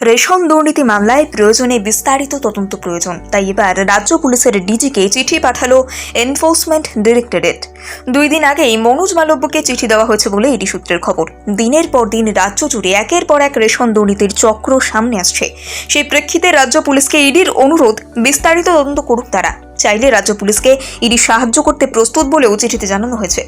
Ration দুর্নীতি মামলায় প্রয়োজনে বিস্তারিত তদন্ত প্রয়োজন। তাই এবার রাজ্য পুলিশের ডিজিকে চিঠি পাঠালো এনফোর্সমেন্ট ডিরেক্টরেট। দুই দিন আগেই মনোজ মালব্যকে চিঠি দেওয়া হয়েছে বলে এটি সূত্রের খবর। দিনের পর দিন রাজ্য জুড়ে একের পর এক রেশন দুর্নীতির চক্র সামনে আসছে। সেই প্রেক্ষিতে রাজ্য পুলিশকে ইডির অনুরোধ, বিস্তারিত তদন্ত করুক তারা। চাইলে রাজ্য পুলিশকে ইডি সাহায্য করতে প্রস্তুত বলেও চিঠিতে জানানো হয়েছে।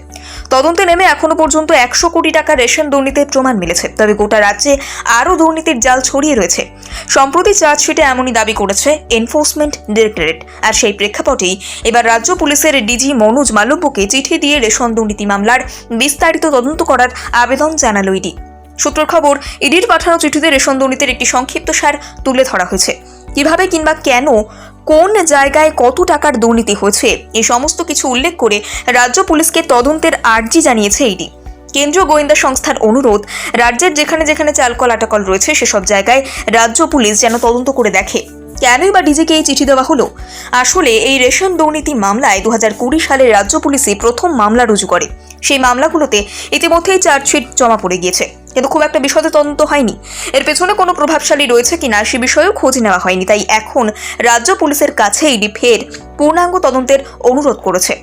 তদন্তে নেমে এখনও পর্যন্ত একশো কোটি টাকা রেশন দুর্নীতির প্রমাণ মিলেছে। তবে গোটা রাজ্যে আরও দুর্নীতির জাল ছড়িয়ে রয়েছে। সম্প্রতি চার্জশিটে এমনই দাবি করেছে এনফোর্সমেন্ট ডিরেক্টরেট। আর সেই প্রেক্ষাপটেই এবার রাজ্য পুলিশের ডিজি মনোজ মালব্যকে চিঠি দিয়ে রেশন দুর্নীতি মামলার বিস্তারিত তদন্ত করার আবেদন জানালো ইডি। সূত্রের খবর, ইডির পাঠানো চিঠিতে রেশন দুর্নীতির একটি সংক্ষিপ্ত সার তুলে ধরা হয়েছে। কীভাবে কিংবা কেন কোন জায়গায় কত টাকার দুর্নীতি হয়েছে? এই সমস্ত কিছু উল্লেখ করে রাজ্য পুলিশকে তদন্তের আর্জি জানিয়েছে ইডি। কেন্দ্রীয় গোয়েন্দা সংস্থার অনুরোধ, রাজ্যের যেখানে যেখানে চালকল আটাকল রয়েছে, সেসব জায়গায় রাজ্য পুলিশ যেন তদন্ত করে দেখে। কেনই বা ডিজিকে এই চিঠি দেওয়া হলো? আসলে এই রেশন দুর্নীতি মামলায় দু সালে রাজ্য পুলিশই প্রথম মামলা রুজু করে। সেই মামলাগুলোতে ইতিমধ্যেই চার্জশিট জমা পড়ে গিয়েছে। কিন্তু খুব একটা বিশদে তদন্ত হয়নি। এর পেছনে কোনো প্রভাবশালী রয়েছে কিনা সে বিষয়েও খোঁজ নেওয়া হয়নি। তাই এখন রাজ্য পুলিশের কাছে ইডি ফের পূর্ণাঙ্গ তদন্তের অনুরোধ করেছে।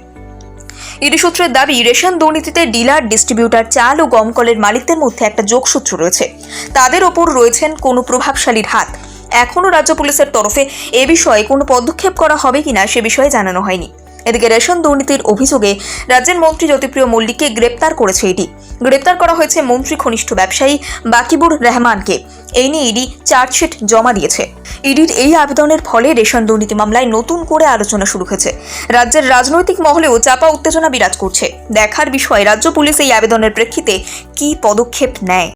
ইডি সূত্রের দাবি, রেশন দুর্নীতিতে ডিলার, ডিস্ট্রিবিউটার, চাল ও গমকলের মালিকদের মধ্যে একটা যোগসূত্র রয়েছে। তাদের ওপর রয়েছেন কোনো প্রভাবশালীর হাত। এখনও রাজ্য পুলিশের তরফে এ বিষয়ে কোনো পদক্ষেপ করা হবে কিনা সে বিষয়ে জানানো হয়নি। এদিকে রেশন দুর্নীতির অভিযোগে রাজ্যের মন্ত্রী জ্যোতিপ্রিয় মল্লিককে গ্রেপ্তার করেছে ইডি। গ্রেপ্তার করা হয়েছে মন্ত্রী ঘনিষ্ঠ ব্যবসায়ী বাকিবুর রহমানকে। এই নিয়ে ইডি চার্জশিট জমা দিয়েছে। ইডির এই আবেদনের ফলে রেশন দুর্নীতি মামলায় নতুন করে আলোচনা শুরু হয়েছে। রাজ্যের রাজনৈতিক মহলেও চাপা উত্তেজনা বিরাজ করছে। দেখার বিষয়, রাজ্য পুলিশ এই আবেদনের প্রেক্ষিতে কী পদক্ষেপ নেয়?